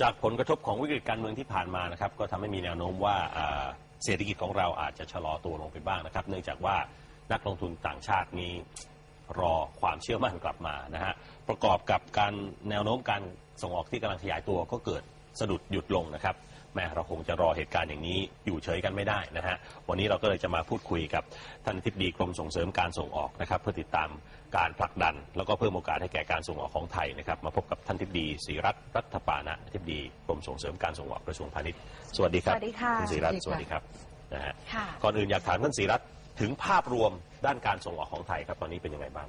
จากผลกระทบของวิกฤตการเมืองที่ผ่านมานะครับ ก็ทำให้มีแนวโน้มว่าอ่าเศรษฐกิจของเราอาจจะชะลอตัวลงไปบ้างนะครับ เนื่องจากว่านักลงทุนต่างชาตินี้ รอความเชื่อมั่นกลับมานะฮะประกอบกับการแนวโน้มการส่งออกที่กำลังขยายตัวก็เกิด สะดุดหยุดลงนะครับแม่เราคงจะรอเหตุการณ์อย่างนี้อยู่เฉยกันไม่ได้นะฮะวันนี้เราก็เลยจะมาพูดคุยกับท่านทิบดีกรมส่งเสริมการส่งออกนะครับ เพื่อติดตามการผลักดัน แล้วก็เพิ่มโอกาสให้แก่การส่งออกของไทยนะครับมาพบกับท่านทิบดีศรีรัตน์รัฐปานะทิบดีกรมส่งเสริมการส่งออกกระทรวงพาณิชย์สวัสดีครับสวัสดีค่ะณศรีรัตน์สสวัวัสสดีดีคครัรับบนะฮะค่ะ ก่อนอื่นอยากถามท่านศรีรัตน์ถึงภาพรวมด้านการส่งออกของไทยครับตอนนี้เป็นยังไงบ้าง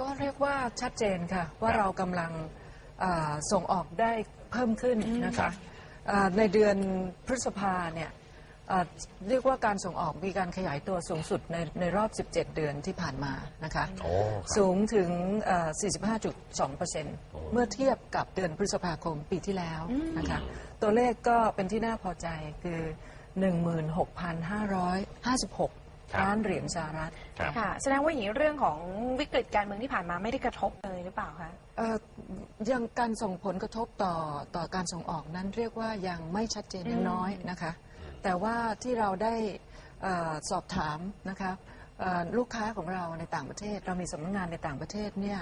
ก็เรียกว่าชัดเจนค่ะ ว่าครับ เรากำลังเอ่อส่งออกได้เพิ่มขึ้นนะครัคะบเอ่อในเดือนพฤษภาเนี่ยเอ่อเรียกว่าการส่งออกมีการขยายตัวสูงสุดในในรอบ 17 เดือนที่ผ่านมานะคะโอ้ครับ สูงถึงเอ่อ45.2%เมื่อเทียบกับเดือนพฤษภาคมปีที่แล้วนะคะตัวเลขก็เป็นที่น่าพอใจคือ16,556ครับล้านเหรียญสหรัฐ ครับ ค่ะ แสดงว่าอย่างนี้เรื่องของวิกฤตการเมืองที่ผ่านมาไม่ได้กระทบเลยหรือเปล่าคะ เอ่อ ยังการส่งผลกระทบต่อต่อการส่งออกนั้นเรียกว่ายังไม่ชัดเจนยังน้อยนะคะ แต่ว่าที่เราได้เออสอบถามนะคะเอ่อลูกค้าของเราในต่างประเทศ เรามีสำนักงานในต่างประเทศเนี่ย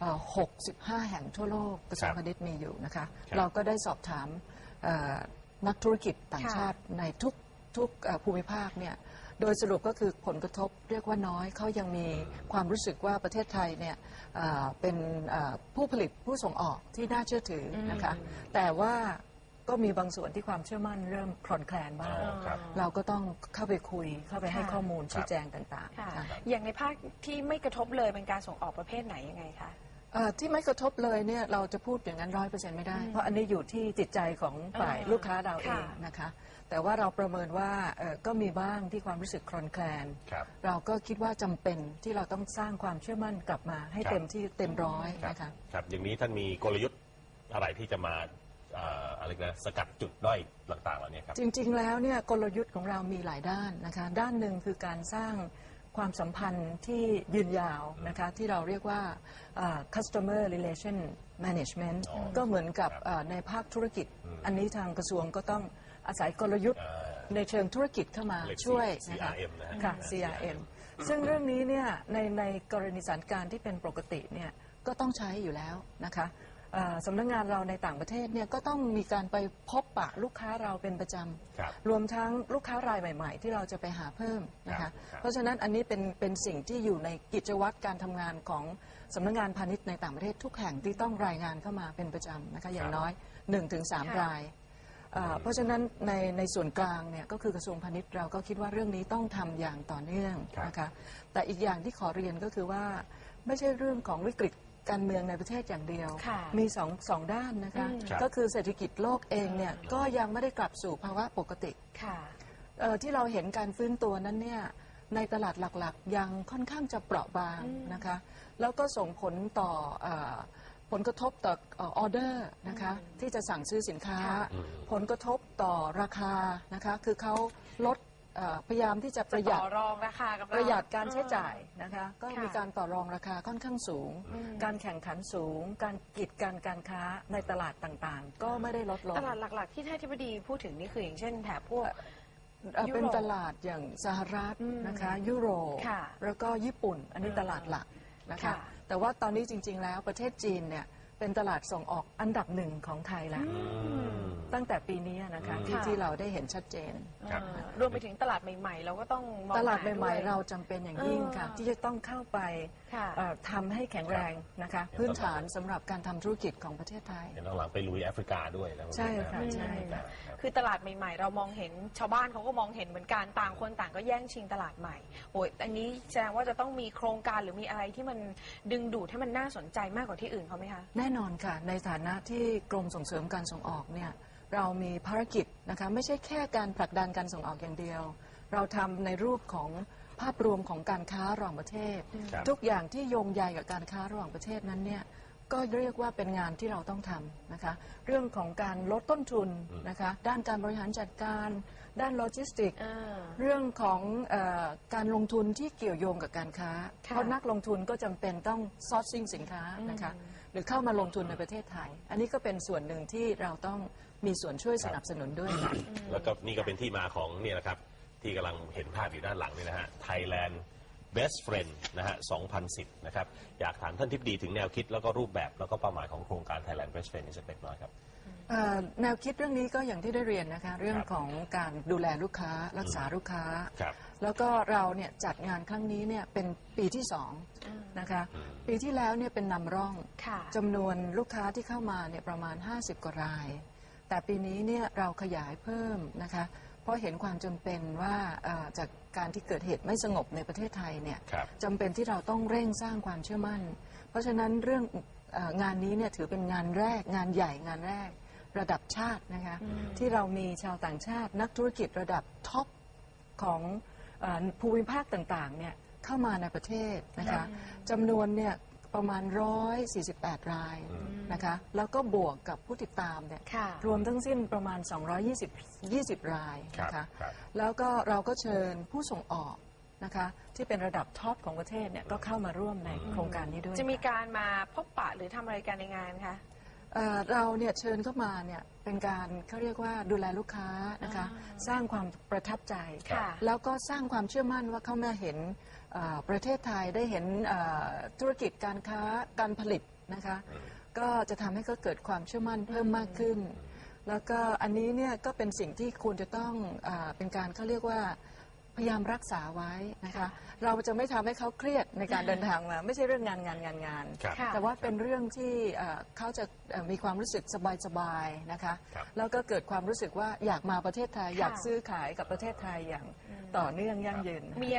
เอ่อ65 แห่งทั่วโลกกระทรวงครับพาณิชย์มีอยู่นะคะ ครับเราก็ได้สอบถามเอ่อนักธุรกิจต่างค่ะ ชาติในทุกทุกเอ่อภูมิภาคเนี่ยโดยสรุปก็คือผลกระทบเรียกว่าน้อยเขายังมีความรู้สึกว่าประเทศไทยเนี่ยเอ่อเป็นเอ่อผู้ผลิตผู้ส่งออกที่น่าเชื่อถือนะคะ แต่ว่าก็มีบางส่วนที่ความเชื่อมั่นเริ่มคลอนแคลนบ้าง อ๋อครับ เราก็ต้องเข้าไปคุยเข้าไปให้ค่ะ ข้อมูลครับชี้แจงต่างค่ะ ๆค่ะอย่างในภาคที่ไม่กระทบเลยเป็นการส่งออกประเภทไหนยังไงคะ เอ่อที่ไม่กระทบเลยเนี่ยเราจะพูดอย่างนั้นร้อยเปอร์เซ็นต์ไม่ได้ เพราะอันนี้อยู่ที่จิตใจของฝ่ายอ่าลูกค้าเราเอค่ะงนะคะ แต่ว่าเราประเมินว่าเอ่อก็มีบ้างที่ความรู้สึกคลอนแคลน ครับ เราก็คิดว่าจำเป็นที่เราต้องสร้างความเชื่อมั่นกลับมาให้ครับ เต็มที่เต็มร้อยครับนะคะ ครับอย่างนี้ท่านมีกลยุทธ์อะไรที่จะมาเอ่ออะไรนะสกัดจุดด้อยต่างๆเหล่านี้ครับ จริงๆ แล้วเนี่ยกลยุทธ์ของเรามีหลายด้านนะคะ ด้านหนึ่งคือการสร้าง ความสัมพันธ์ที่ยืนยาวนะคะที่เราเรียกว่าอ่า customer relation management อ๋อก็เหมือนกับครับอ่าในภาคธุรกิจอืมอันนี้ทางกระทรวงก็ต้องอาศัยกลยุทธ์อ่าในเชิงธุรกิจเข้ามาเรียกช่วย C- นะคะ CRM นะฮะค่ะอืม CRM ซึ่งเรื่องนี้เนี่ยในในกรณีสถานการณ์ที่เป็นปกติเนี่ยก็ต้องใช้อยู่แล้วนะคะ อ่าสำนักงานเราในต่างประเทศเนี่ยก็ต้องมีการไปพบปะลูกค้าเราเป็นประจำครับรวมทั้งลูกค้ารายใหม่ ๆ ที่เราจะไปหาเพิ่มนะครัคะบครับ เพราะฉะนั้นอันนี้เป็นเป็นสิ่งที่อยู่ในกิจวัตรการทำงานของสำนักงานพาณิชย์ในต่างประเทศทุกแห่งที่ต้องรายงานเข้ามาเป็นประจำนะคะอย่างน้อย 1-3ค่ะรายอ่าเพราะฉะนั้นในในส่วนกลางเนี่ยก็คือกระทรวงพาณิชย์เราก็คิดว่าเรื่องนี้ต้องทำอย่างต่อเนื่องครับ นะคะแต่อีกอย่างที่ขอเรียนก็คือว่า ไม่ใช่เรื่องของวิกฤต การเมืองในประเทศอย่างเดียว ค่ะมีสองสองด้านนะคะ อืมครับ ก็คือเศรษฐกิจโลกเองเนี่ยก็ยังไม่ได้กลับสู่ภาวะปกติ ค่ะ เอ่อที่เราเห็นการฟื้นตัวนั้นเนี่ยในตลาดหลักๆ ยังค่อนข้างจะเปราะบางนะคะ แล้วก็ส่งผลต่อเอ่อผลกระทบต่อออเดอร์นะคะที่จะสั่งซื้อสินค้า ค่ะ ผลกระทบต่อราคานะคะ คือเขาลด เอ่อพยายามที่จะประหยัดต่อรองราคากับเา ประหยัดการใช้จ่ายนะคะก็ค่ะมีการต่อรองราคาค่อนข้างสูงการแข่งขันสูง การกีดกันการค้าในตลาดต่างๆ ก็ไม่ได้ลดลงตลาดหลัก ๆ ที่ท่านทิบดีพูดถึงนี่คืออย่างเช่นแถบพวก เอ่อยุโรปเป็นตลาดอย่างสหรัฐอืมนะคะยุโรปค่ะแล้วก็ญี่ปุ่น อันนี้ตลาดหลักนะคะค่ะ แต่ว่าตอนนี้จริงๆแล้วประเทศจีนเนี่ย เป็นตลาดส่งออกอันดับหนึ่งของไทยแล้วตั้งแต่ปีนี้นะคะที่ค่ะที่เราได้เห็นชัดเจน ครับเอ่อรวมไปถึงตลาดใหม่ๆ เราก็ต้องมองตลาดหาใหม่ด้วยๆเราจำเป็นอย่างยิ่งค่ะเออที่จะต้องเข้าไปค่ะ เอ่อทำให้แข็งแรงนะคะ พื้นฐานสำหรับการทำธุรกิจของประเทศไทย เดี๋ยวหลังๆไปลุยแอฟริกาด้วยนะใช่ค่ะรับใช่ค่ะรับ คือตลาดใหม่ ๆ เรามองเห็นชาวบ้านเขาก็มองเห็นเหมือนกันต่างคนต่างก็แย่งชิงตลาดใหม่โอ้ยอันนี้แสดงว่าจะต้องมีโครงการหรือมีอะไรที่มันดึงดูดให้มันน่าสนใจมากกว่าที่อื่นเขาไหมคะ แน่นอนค่ะ ในฐานะที่กรมส่งเสริมการส่งออกเนี่ยเรามีภารกิจนะคะไม่ใช่แค่การผลักดันการส่งออกอย่างเดียว เราทำในรูปของภาพรวมของการค้าระหว่างประเทศ ครับ ทุกอย่างที่โยงใยกับการค้าระหว่างประเทศนั้นเนี่ยก็เรียกว่าเป็นงานที่เราต้องทำนะคะ เรื่องของการลดต้นทุนนะคะ ด้านการบริหารจัดการ ด้านโลจิสติกเรื่องของเออการลงทุนที่เกี่ยวโยงกับการค้า ค่ะ เพราะนักลงทุนก็จำเป็นต้องซอร์ซิ่งสินค้านะคะหรือเข้ามาลงทุนในประเทศไทย อันนี้ก็เป็นส่วนหนึ่งที่เราต้องมีส่วนช่วยสนับสนุนด้วยค่ะ แล้วก็นี่ก็เป็นที่มาของเนี่ยนะครับ ที่กำลังเห็นภาพอยู่ด้านหลังนี่นะฮะ Thailand Best Friend นะฮะ 2010 นะครับ อยากถามท่านทิพดีถึงแนวคิดแล้วก็รูปแบบแล้วก็เป้าหมายของโครงการ Thailand Best Friend อีกสักเล็กน้อยครับเอ่อ แนวคิดเรื่องนี้ก็อย่างที่ได้เรียนนะคะ เรื่องครับของการดูแลลูกค้ารักษาลูกค้า ครับแล้วก็เราเนี่ยจัดงานครั้งนี้เนี่ยเป็นปีที่สองนะคะ ปีที่แล้วเนี่ยเป็นนำร่องค่ะ จำนวนลูกค้าที่เข้ามาเนี่ยประมาณ 50 กว่าราย แต่ปีนี้เนี่ยเราขยายเพิ่มนะคะ เพราะเห็นความจำเป็นว่าเอ่อจากการที่เกิดเหตุไม่สงบในประเทศไทยเนี่ย ครับ จำเป็นที่เราต้องเร่งสร้างความเชื่อมั่น เพราะฉะนั้นเรื่องเอองานนี้เนี่ยถือเป็นงานแรกงานใหญ่งานแรก ระดับชาตินะคะที่เรามีชาวต่างชาติ นักธุรกิจระดับท็อปของเออภูมิภาคต่างๆเนี่ยเข้ามาในประเทศนะคะจำนวนเนี่ยประมาณ 148 รายนะคะแล้วก็บวกกับผู้ติดตามเนี่ยค่ะ รวมทั้งสิ้นประมาณ 220 20 รายครับนะคะครับแล้วก็เราก็เชิญผู้ส่งออกนะคะที่เป็นระดับท็อปของประเทศเนี่ยก็เข้ามาร่วมในโครงการนี้ด้วยจะมีค่การมาพบปะหรือทำอะไรกันในงานคะ เอ่อเราเนี่ยเชิญเข้ามาเนี่ยเป็นการเขาเรียกว่าดูแลลูกค้านะคะสร้างความประทับใจ ค่ะ แล้วก็สร้างความเชื่อมั่นว่าเขามาเห็นเอ่อประเทศไทยได้เห็นเอ่อธุรกิจการค้าการผลิตนะคะ ก็จะทำให้เขาเกิดความเชื่อมั่นเพิ่มมากขึ้น แล้วก็อันนี้เนี่ยก็เป็นสิ่งที่ควรจะต้องเออเป็นการเขาเรียกว่า พยายามรักษาไว้นะคะ เราจะไม่ทำให้เขาเครียดในการเดินทางมา ไม่ใช่เรื่องงานงานงานงาน ครับ ค่ะ แต่ว่าเป็นเรื่องที่เอ่อเขาจะเอ่อมีความรู้สึกสบายๆนะคะ ครับแล้วก็เกิดความรู้สึกว่าอยากมาประเทศไทยค่ะอยากซื้อขายกับประเทศไทยอย่างต่อเนื่องยั่งยืน มี